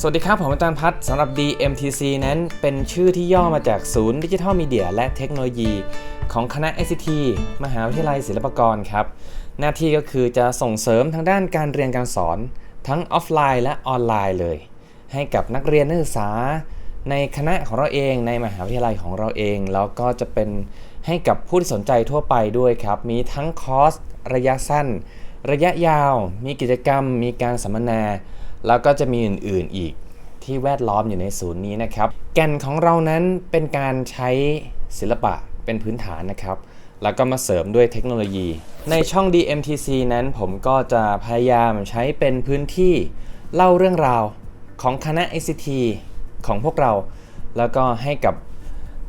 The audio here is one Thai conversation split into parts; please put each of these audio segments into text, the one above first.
สวัสดีครับ ผมอาจารย์พัฒน์สำหรับ DMTC นั้นเป็นชื่อที่ย่อมาจากศูนย์ดิจิทัลมีเดียและเทคโนโลยี ของคณะ ICT มหาวิทยาลัยศิลปากรครับ หน้าที่ก็คือจะส่งเสริมทางด้านการเรียนการสอน ทั้งออฟไลน์และออนไลน์เลย ให้กับนักเรียนนักศึกษา ในคณะของเราเองในมหาวิทยาลัยของเราเอง แล้วก็จะเป็นให้กับผู้ที่สนใจทั่วไปด้วยครับ มีทั้งคอร์สระยะสั้น ระยะยาว มีกิจกรรม มีการสัมมนา แล้วก็จะมีอื่นๆอีกที่แวดล้อมอยู่ในศูนย์นี้นะครับ แก่นของเรานั้นเป็นการใช้ศิลปะเป็นพื้นฐานนะครับ แล้วก็มาเสริมด้วยเทคโนโลยี ในช่อง DMTC นั้นผมก็จะพยายามใช้เป็นพื้นที่เล่าเรื่องราวของคณะ ICT ของพวกเรา แล้วก็ให้กับ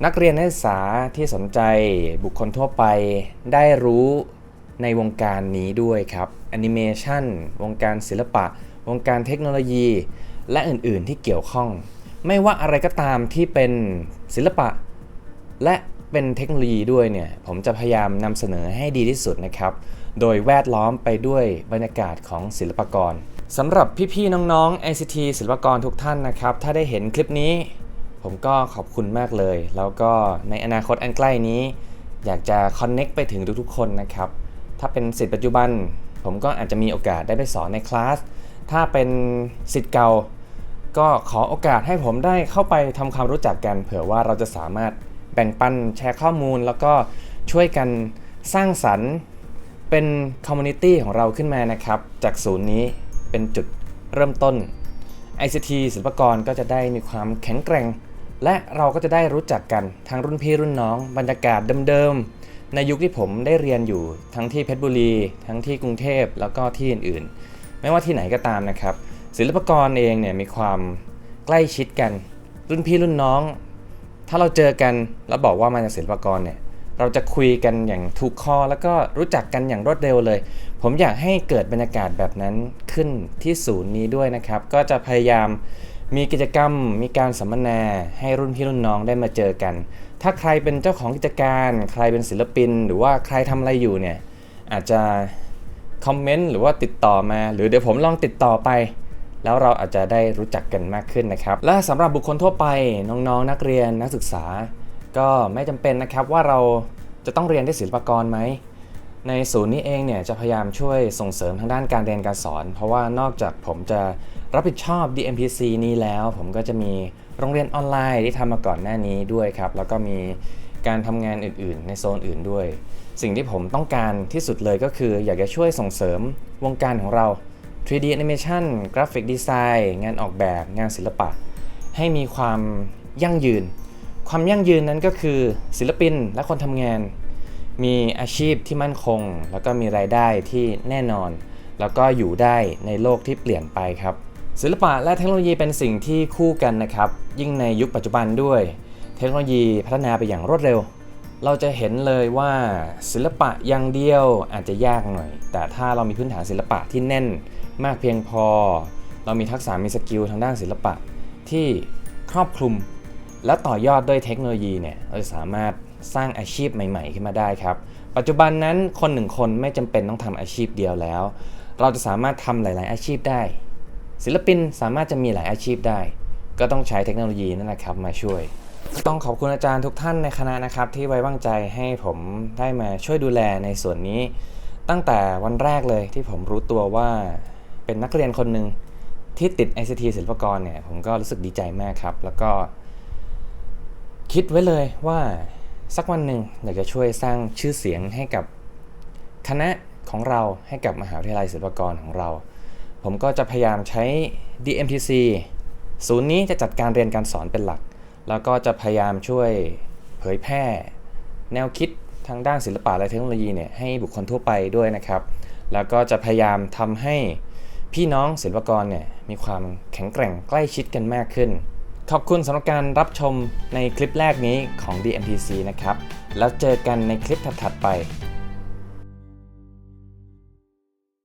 นักเรียนนักศึกษาที่สนใจบุคคลทั่วไปได้รู้ในวงการนี้ด้วยครับแอนิเมชันวงการศิลปะ วงการเทคโนโลยี และอื่นๆที่เกี่ยวข้อง ไม่ว่าอะไรก็ตามที่เป็นศิลปะ และเป็นเทคโนโลยีด้วยเนี่ยผมจะพยายามนำเสนอให้ดีที่สุดนะครับ โดยแวดล้อมไปด้วยบรรยากาศของศิลปกรสำหรับพี่ๆน้องๆ ICT ศิลปกรทุกท่านนะครับ ถ้าได้เห็นคลิปนี้ ผมก็ขอบคุณมากเลย แล้วก็ในอนาคตอันใกล้นี้ อยากจะคอนเน็กไปถึงทุกๆคนนะครับ ถ้าเป็นสิทธิ์ปัจจุบัน ผมก็อาจจะมีโอกาสได้ไปสอนในคลาส ถ้าเป็นสิทธิ์เก่า ก็ขอโอกาสให้ผมได้เข้าไปทำความรู้จักกัน เผื่อว่าเราจะสามารถแบ่งปันแชร์ข้อมูล แล้วก็ช่วยกันสร้างสรรค์เป็นคอมมูนิตี้ของเราขึ้นมานะครับ จากศูนย์นี้เป็นจุดเริ่มต้น ICT ศิลปกรก็จะได้มีความแข็งแกร่ง และเราก็จะได้รู้จักกันทั้งรุ่นพี่รุ่นน้อง บรรยากาศเดิมๆ ในยุคที่ผมได้เรียนอยู่ทั้งที่เพชรบุรี ทั้งที่กรุงเทพแล้วก็ที่อื่นๆ ไม่ว่าที่ไหนก็ตามนะครับ ศิลปกรเองเนี่ยมีความใกล้ชิดกัน รุ่นพี่รุ่นน้อง ถ้าเราเจอกันแล้วบอกว่ามาจากศิลปกรเนี่ยเราจะคุยกันอย่างถูกคอแล้วก็รู้จักกันอย่างรวดเร็วเลย ผมอยากให้เกิดบรรยากาศแบบนั้นขึ้นที่ศูนย์นี้ด้วยนะครับ ก็จะพยายามมีกิจกรรม มีการสัมมนาให้รุ่นพี่รุ่นน้องได้มาเจอกัน ถ้าใครเป็นเจ้าของกิจการ ใครเป็นศิลปิน หรือว่าใครทำอะไรอยู่เนี่ยอาจจะ คอมเมนต์หรือว่าติดต่อมา หรือเดี๋ยวผมลองติดต่อไป แล้วเราอาจจะได้รู้จักกันมากขึ้นนะครับ และสำหรับบุคคลทั่วไปน้องๆนักเรียนนักศึกษา ก็ไม่จำเป็นนะครับว่าเราจะต้องเรียนที่ศิลปากรไหมในศูนย์นี้เองเนี่ยจะพยายามช่วยส่งเสริมทางด้านการเรียนการสอน เพราะว่านอกจากผมจะรับผิดชอบ DMPC นี้แล้ว ผมก็จะมีโรงเรียนออนไลน์ที่ทำมาก่อนหน้านี้ด้วยครับ แล้วก็มี การทำงานอื่นๆ ในโซนอื่นด้วย สิ่งที่ผมต้องการที่สุดเลยก็คืออยากจะช่วยส่งเสริมวงการของเรา 3D Animation Graphic Design งานออกแบบงานศิลปะ ให้มีความยั่งยืน ความยั่งยืนนั้นก็คือศิลปินและคนทำงาน มีอาชีพที่มั่นคง แล้วก็มีรายได้ที่แน่นอน แล้วก็อยู่ได้ในโลกที่เปลี่ยนไปครับ ศิลปะและเทคโนโลยีเป็นสิ่งที่คู่กันนะครับ ยิ่งในยุคปัจจุบันด้วย เทคโนโลยีพัฒนาไปอย่างรวดเร็ว เราจะเห็นเลยว่าศิลปะอย่างเดียวอาจจะยากหน่อย แต่ถ้าเรามีพื้นฐานศิลปะที่แน่นมากเพียงพอ เรามีทักษะมีสกิลทางด้านศิลปะที่ครอบคลุม และต่อยอดด้วยเทคโนโลยีเนี่ยเราจะสามารถสร้างอาชีพใหม่ ๆ ขึ้นมาได้ครับ ปัจจุบันนั้นคนหนึ่งคนไม่จำเป็นต้องทำอาชีพเดียวแล้ว เราจะสามารถทำหลาย ๆ อาชีพได้ ศิลปินสามารถจะมีหลายอาชีพได้ ก็ต้องใช้เทคโนโลยีนั่นแหละครับมาช่วย ต้องขอบคุณอาจารย์ทุกท่านในคณะนะครับ ที่ไว้วางใจให้ผมได้มาช่วยดูแลในส่วนนี้ ตั้งแต่วันแรกเลยที่ผมรู้ตัวว่าเป็นนักเรียนคนหนึ่งที่ติด ICT ศิลปกรเนี่ย ผมก็รู้สึกดีใจมากครับ แล้วก็ คิดไว้เลยว่าสักวันหนึ่งอยากจะช่วยสร้างชื่อเสียงให้กับคณะของเราให้กับมหาวิทยาลัยศิลปากรของเรา ผมก็จะพยายามใช้ DMTC ศูนย์นี้จะจัดการเรียนการสอนเป็นหลัก แล้วก็จะพยายามช่วยเผยแพร่ แนวคิดทางด้านศิลปะและเทคโนโลยีเนี่ยให้บุคคลทั่วไปด้วยนะครับ แล้วก็จะพยายามทำให้พี่น้องศิลปกรเนี่ยมีความแข็งแกร่งใกล้ชิดกันมากขึ้น ขอบคุณสำหรับการรับชมในคลิปแรกนี้ของ DMTC นะครับ แล้วเจอกันในคลิปถัดๆไป